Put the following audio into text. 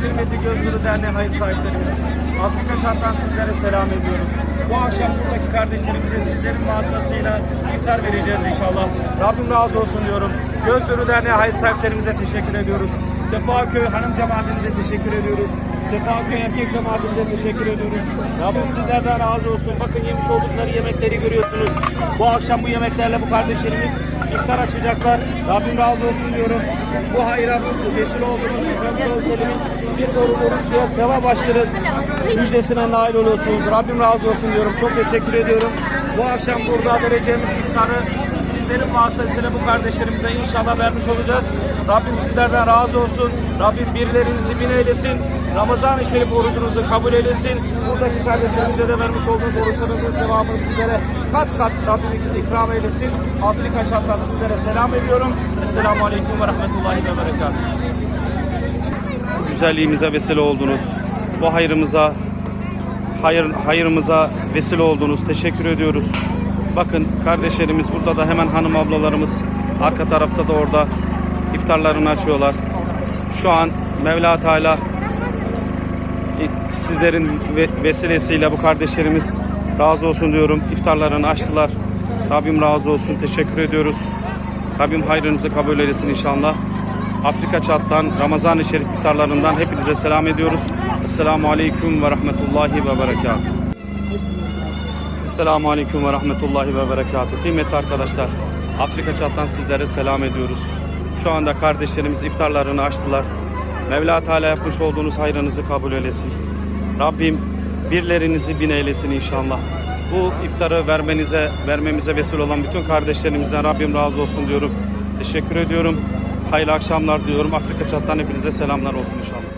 kıymetli Gözlülü Derneği hayır sahiplerimiz. Afrika çattan sizlere selam ediyoruz. Bu akşam buradaki kardeşlerimize sizlerin vasıtasıyla iftar vereceğiz inşallah. Rabbim razı olsun diyorum. Gözlülü Derneği hayır sahiplerimize teşekkür ediyoruz. Sefaköy hanım cemaatimize teşekkür ediyoruz. Sefaköy erkek cemaatimize teşekkür ediyoruz. Rabbim sizlerden razı olsun. Bakın yemiş oldukları yemekleri görüyorsunuz. Bu akşam bu yemeklerle bu kardeşlerimiz iftar açacaklar. Rabbim razı olsun diyorum. Bu hayra vesile olduğunuz Efendimiz Selim'in bir doğru oruçluya sevap başları müjdesine nail oluyorsunuz. Rabbim razı olsun diyorum. Çok teşekkür ediyorum. Bu akşam burada vereceğimiz iftarı sizlerin vasıtasıyla bu kardeşlerimize inşallah vermiş olacağız. Rabbim sizlerden razı olsun. Rabbim birilerinizi bin eylesin. Ramazan-ı Şerif orucunuzu kabul eylesin. Buradaki kardeşlerimize de vermiş olduğunuz oruçlarınızın sevabını sizlere kat kat Rabbim ikram eylesin. Afrika çatlar sizlere selam ediyorum. Esselamu Aleyküm ve Rahmetullahi ve Berekatuhu. güzelliğimize vesile oldunuz. Bu hayrımıza hayır hayırımıza vesile oldunuz. Teşekkür ediyoruz. Bakın kardeşlerimiz burada da hemen hanım ablalarımız arka tarafta da orada iftarlarını açıyorlar. Şu an Mevla Teala sizlerin ve- vesilesiyle bu kardeşlerimiz razı olsun diyorum. İftarlarını açtılar. Rabbim razı olsun. Teşekkür ediyoruz. Rabbim hayrınızı kabul eylesin inşallah. Afrika Çat'tan Ramazan-ı Şerif iftarlarından hepinize selam ediyoruz. Esselamu Aleyküm ve Rahmetullahi ve Berekatuhu. Esselamu Aleyküm ve Rahmetullahi ve Berekatuhu. Kıymetli arkadaşlar, Afrika Çat'tan sizlere selam ediyoruz. Şu anda kardeşlerimiz iftarlarını açtılar. Mevla Teala yapmış olduğunuz hayrınızı kabul eylesin. Rabbim birlerinizi bin eylesin inşallah. Bu iftarı vermenize, vermemize vesile olan bütün kardeşlerimizden Rabbim razı olsun diyorum. Teşekkür ediyorum. Hayırlı akşamlar diyorum. Afrika Çat'tan hepinize selamlar olsun inşallah.